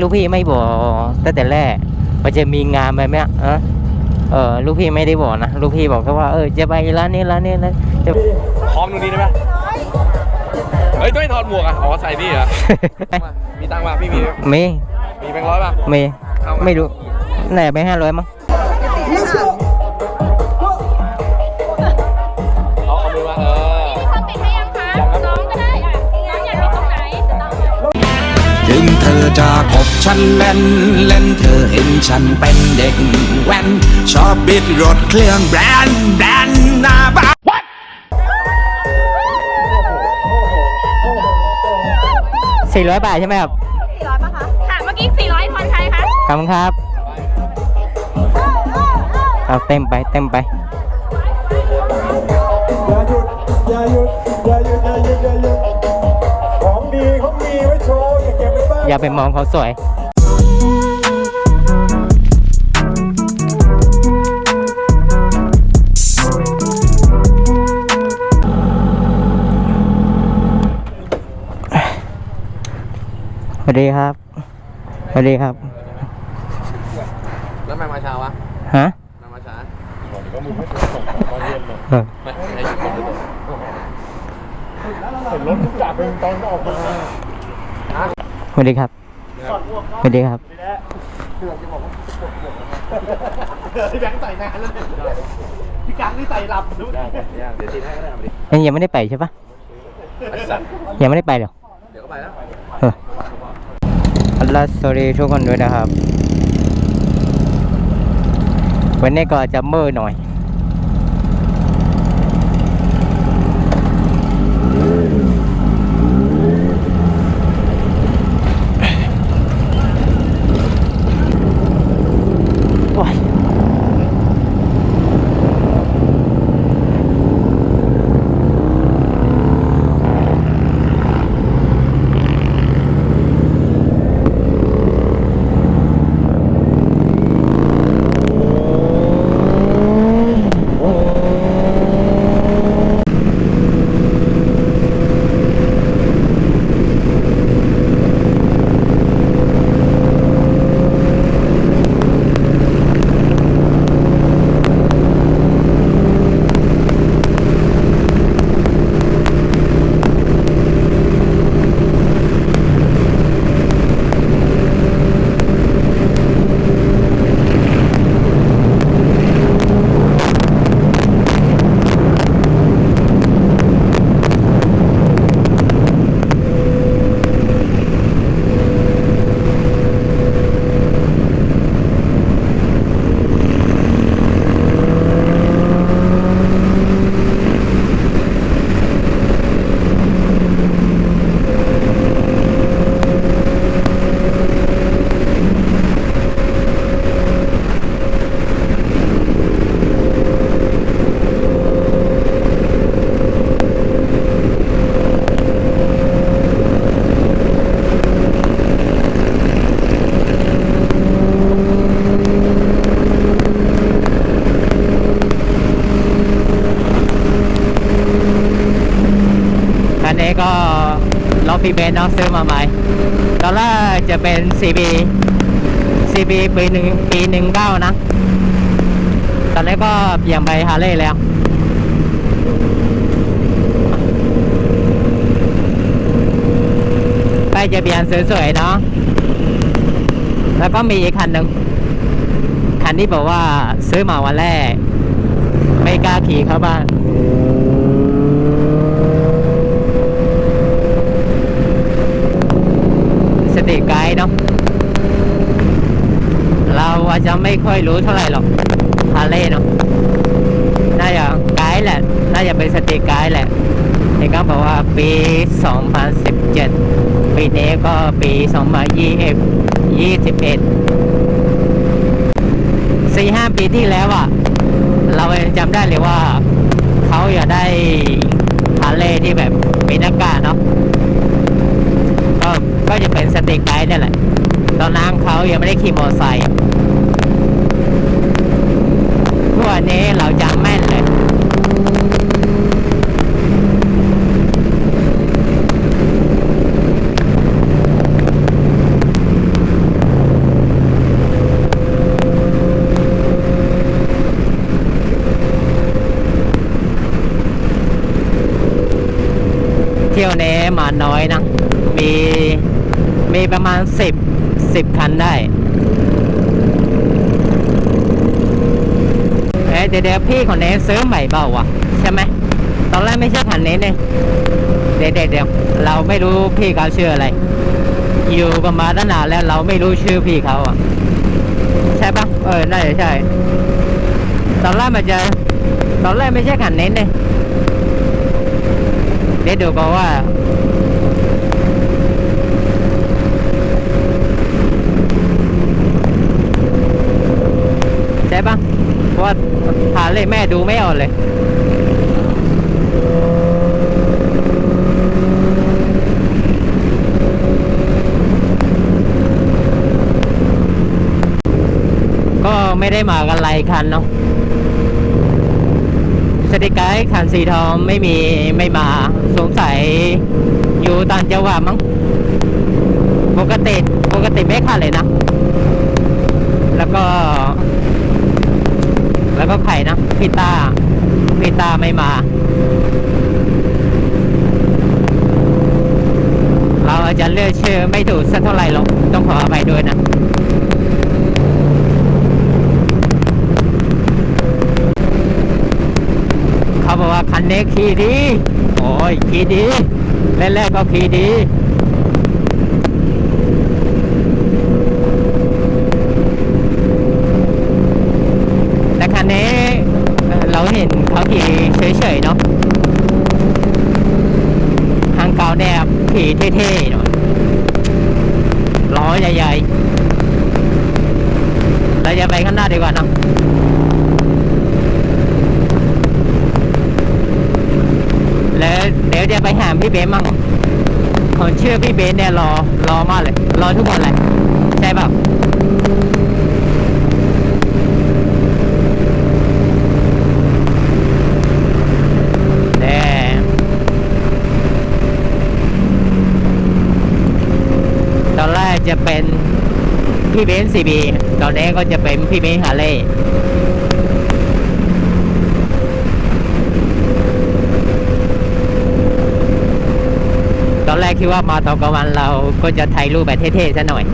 ลูกพี่ไม่บอกตั้งแต่แรกว่าจะมีงานแบบเนี้ยเออเออลูกพี่ไม่ได้บอกนะลูกพี่บอกแค่ว่าเออจะไปร้านนี้ร้านนี้ร้านจะพร้อมตรงนี้ได้ไหมเฮ้ยไม่ถอดหมวกอะอ๋อใส่นี่เหรอมามีตังค์ป่ะพี่มีมีมีแบงค์ร้อยป่ะมีเอามาไม่รู้ไหนไปห้าร้อยมั้ง ถึงเธอจะคบฉันเล่น เล่นเธอเห็นฉันเป็นเด็กแว้น ชอบบิดรถเครื่องแบรนด์แบรนด์หน้าบ้านสี่ร้อยบาทใช่ไหมครับสี่ร้อยป่ะคะค่ะเมื่อกี้สี่ร้อยทอนใครคะขอบคุณครับเอาเต็มไปเต็มไปอย่าหยุดอย่าหยุด อย่าไปมองเขาสวยสวัสดีครับสวัสดีครับ แล้วแม่มาเช้าวะฮะแม่มาช้าเออไม่ให้หยุดคนด้วยเห็นรถทุกจากเป็นตอนออกมาส วัสดีครับสวัสดีครับพี่แบงค์ใส่นานแล้วพี่กังนี่ใส่หลับดูได้ได้เดี๋ยวตีให้ก็ได้เอามาดิเอ้ยยังไม่ได้ไปใช่ปะไอ้สัตว์ยังไม่ได้ไปหรอเดี๋ยวก็ไปแล้วเอออัลลาสวัสดีทุกคนด้วยนะครับ วันนี้ก็จะเมื่อหน่อย ซีเบนเนาะซื้อมาใหม่ตอนแรกจะเป็น CB CB ปีหนึ่งปีหนึ่งเก้านะ ตอนนี้ก็เปลี่ยนไปฮาร์เลย์แล้วไปจะเปลี่ยนสวยๆเนาะแล้วก็มีอีกคันหนึ่งคันที่บอกว่าซื้อมาวันแรก ไม่กล้าขี่เข้าบ้าน สติไกด์เนาะ เราอา จจะไม่ค่อยรู้เท่าไหร่หรอกฮาเลย์เนาะน่าจะไกด์แหละ น่าจะเป็นสติไกด์แหละเห็นก็บอกว่าปี 2017 ปีนี้ก็ปี 2021 21สี่ห้าปีที่แล้วอะเรายังจำได้เลยว่าเขาอยากได้ฮาเลย์ที่แบบมีหน้ากากเนาะก็ก็จะเป็นสติกไกด์นี่แหละ ตอนนั้นเขายังไม่ได้ขี่มอเตอร์ไซค์ทุกวันนี้เราจำแม่นเลย ที่ยวนี้มาน้อยนะ มีมีประมาณสิบสิบคันได้เอ๊ะเดี๋ยวเดี๋ยวพี่คนนี้ซื้อใหม่เปล่าวะใช่ไหมตอนแรกไม่ใช่คันนี้เนี่ยเดี๋ยวเดี๋ยวเดี๋ยวเราไม่รู้พี่เขาชื่ออะไร อยู่กันมาตั้งนานแล้วเราไม่รู้ชื่อพี่เขาอะ ใช่ปะเออน่าจะใช่ ตอนแรกมันจะ ตอนแรกไม่ใช่คันนี้เนี่ย เดี๋ยวดูก่อนว่าใช่ปะเพราะว่าหาเลยแม่ดูไม่ออกเลยก็ไม่ได้มากันหลายคันเนาะ สติกไกด์คันสีทองไม่มีไม่มาสงสัยอยู่ต่างจังหวัดมั้งปกติปกติไม่ขาดเลยนะ แล้วก็ แล้วก็ไข่นะพีต้าพีต้าไม่มา เราอาจจะเลือกชื่อไม่ถูกสักเท่าไหร่หรอกต้องขออภัยด้วยนะ เขาบอกว่าคั นี้ขี่ดี โอ้ยขี่ดีแรกๆก็ขี่ดีแต่คันนี้เราเห็นเขาขี่เฉยๆเนาะทางเก่าเนี่ยขี่เท่ๆหน่อยล้อใหญ่ๆเราจะไปข้างหน้าดีกว่านะ แล้วเดี๋ยวจะไปหาพี่เบนมั่งผมเชื่อพี่เบนเนี่ยรอรอมากเลย รอทุกคนเลยใช่ป่าตอนแรกจะเป็นพี่เบนซีบีตอนนี้ก็จะเป็นพี่เบนฮาเล ตอนแรกคิดว่ามาตอนกลางวันเราก็จะถ่ายรูปแบบเท่ๆซะหน่อย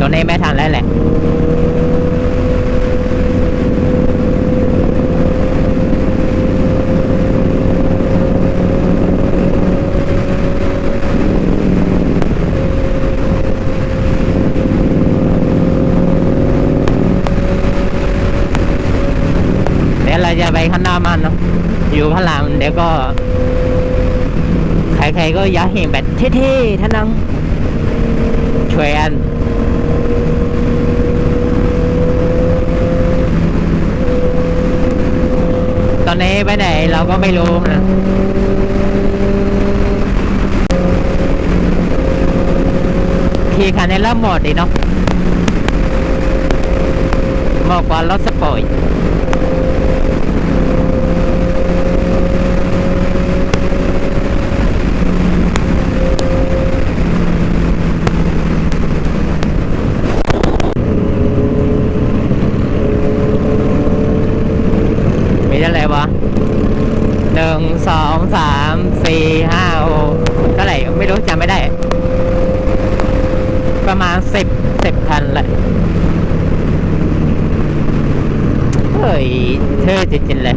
ตอนนี้ไม่ทันแล้วแหละเดี๋ยวเราจะไปข้างหน้ามันเนาะอยู่ข้างหลังเดี๋ยวก็ ครๆก็อยากเห็นแบบเท่ๆท่านั้นช่วยกันตอนนี้ไปไหนเราก็ไม่รู้นะขี่คันนี้แล้วหมดดีเนาะเหมาะกว่ารถสปอร์ต มีเท่าไหร่ วะหนึ่งสองสามสี่ห้าเท่าไหร่ไม่รู้จำไม่ได้ ประมาณสิบสิบคันแหละเฮ้ยเท่จริงๆเลย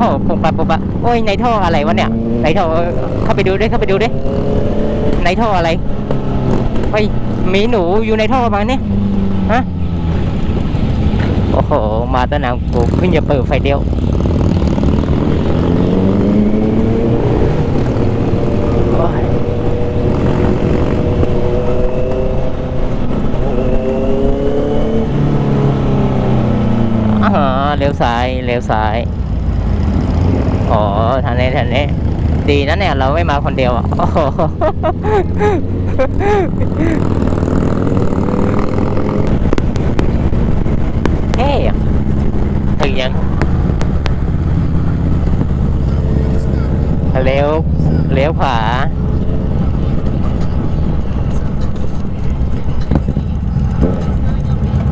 อ้โหปุบมปะปุ่มปะโอ้ยในท่ออะไรวะเนี่ยในท่อเข้าไปดูดิเข้าไปดูดิในท่ออะไรเฮ้ยมีหนูอยู่ในท่อมาเนี่ยฮะโอ้โห มาตั้งนาวกูขึ้นจะเปิดไฟเดียวเลี้ยวซ้ายเลี้ยวซ้าย ทางนี้ทางนี้ ดีนะเนี่ย เราไม่มาคนเดียวอะโอ้โหเฮ้ยถึงยังเลี้ยวเลี้ยวขวา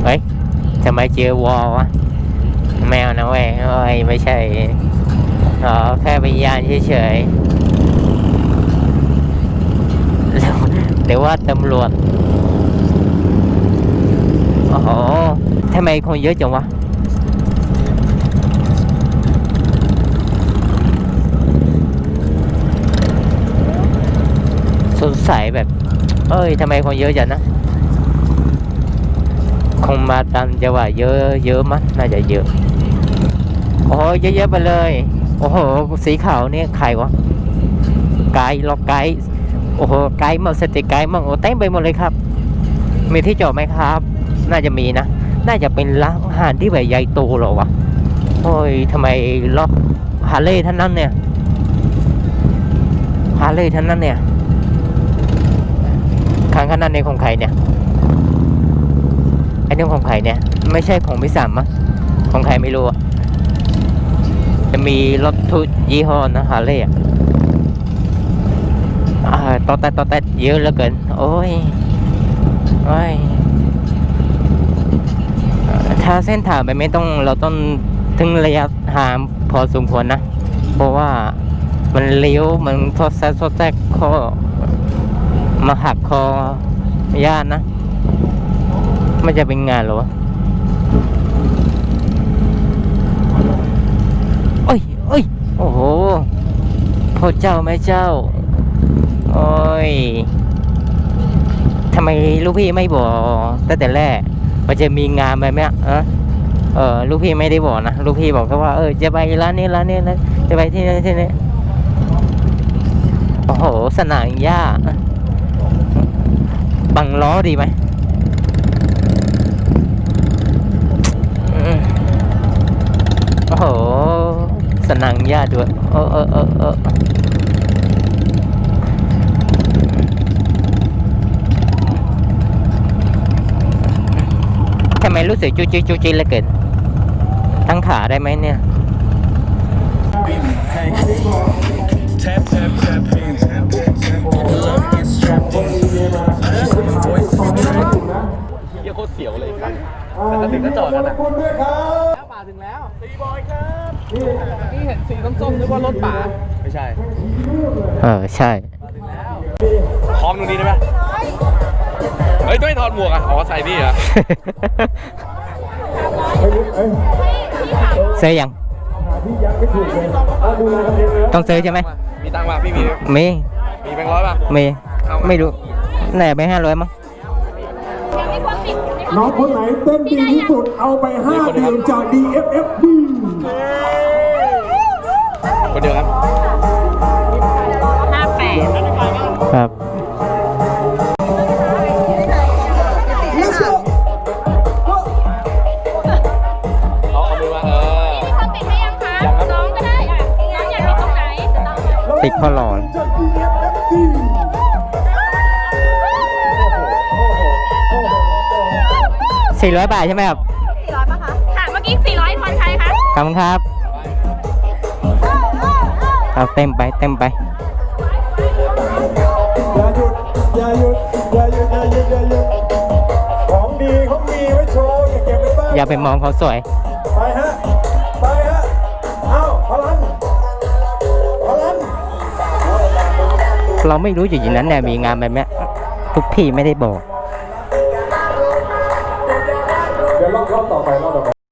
เฮ้ยทำไมเจอวอลวะแมวนะเว้ยโอ้ยไม่ใช่ อ๋อแค่วิญญาณเฉยๆแล้วหรือว่าตำรวจโอ้โหทำไมคนเยอะจังวะสงสัยแบบ เอ้ยทำไมคนเยอะจังนะ คงมาตามจังหวะเยอะเยอะมั้งน่าจะเยอะ โอ้โหเยอะๆไปเลย โอ้โห สีขาวเนี่ยใครวะไกด์ล็อกไกด์โอ้โหไกด์มาสติไกด์มั่งโอ้เต็มไปหมดเลยครับ มีที่จอดไหมครับ น่าจะมีนะ น่าจะเป็นร้านอาหารที่แบบใหญ่โตหรอวะโอ้ยทำไมล็อกฮาเลย์ท่านนั้นเนี่ยฮาเลย์ท่านนั้นเนี่ยข้างข้างนั้นในของใครเนี่ยไอ้นี่ของใครเนี่ย ไม่ใช่ของพิสามมั้งของใครไม่รู้อะ จะมีรถทุกยี่ห้อนะฮาร์เล่ต่อแต่ต่อแต่เยอะเหลือเกิน โอ้ย โอ้ย ถ้าเส้นทางไปไม่ต้องเราต้องถึงระยะทางพอสมควรนะ เพราะว่ามันเลี้ยวมันทอดแซดทอดแซกคอมาหักคอยากนะมันจะเป็นงานหรอวะโอ้ยโอ้ย โอ้โหพ่อเจ้าแม่เจ้า โอ้ยทำไมลูกพี่ไม่บอกตั้งแต่แรกว่าจะมีงานแบบเนี้ยเออเออลูกพี่ไม่ได้บอกนะ ลูกพี่บอกแค่ว่า เออ จะไปร้านนี้ร้านนี้นะจะไปที่นี่ที่นี่โอ้โห สนามหญ้าบังล้อดีไหม อืมโอ้โห ส นังญาติด้วยเออเออเออเออทำไมรู้สึกจูจีจูจีเลือเกินตั้งขาได้ไหมเนี่ย Tap, tap, tap, hands. The love gets trapped in. Voice is tracked. เฮียโคตรเสียวเลยครับแต่ถึงก็จอดกันนะ คุณด้วยครับป่าถึงแล้วตีบอยครับนี่เห็นสีส้มๆนึกว่ารถป่าไม่ใช่ เออใช่พร้อมตรงนี้ได้ไหมเฮ้ยต้องให้ถอดหมวกอะอ๋อใส่นี่เหรอเฮ้ยเอ้ยซื้อยังหาที่ยังไม่ถูกเลยเอาดูแลกันเองนะต้องซื้อใช่ไหมมีตังค์ป่ะพี่มี มี มีแบงค์ร้อยป่ะ มีเอามาไม่รู้ไหนไปห้าร้อยมั้งยังมีค น้องคนไหนเต้นดีที่สุดเอาไป5เดือนจาก DFFB คนเดียวครับห้าแปดครับติดได้อากรหอลอน สี่ร้อยบาทใช่ไหมครับสี่ร้อยป่ะคะ ค่ะ เมื่อกี้ 400ทอนใครคะ ขอบคุณครับเอาเต็มไปเต็มไป อย่าหยุด อย่าหยุด อย่าหยุด อย่าหยุด อย่าหยุด ของดีเขามีไว้โชว์ อย่าเก็บไว้บ้าน อย่าไปมองเขาสวย ไปฮะ ไปฮะ เอาพลันพลันเราไม่รู้อยู่อย่านั้นเนี่ยมีงานแบบเนี้ทุกพี่ไม่ได้บอก ต่อไปรอบต่อไป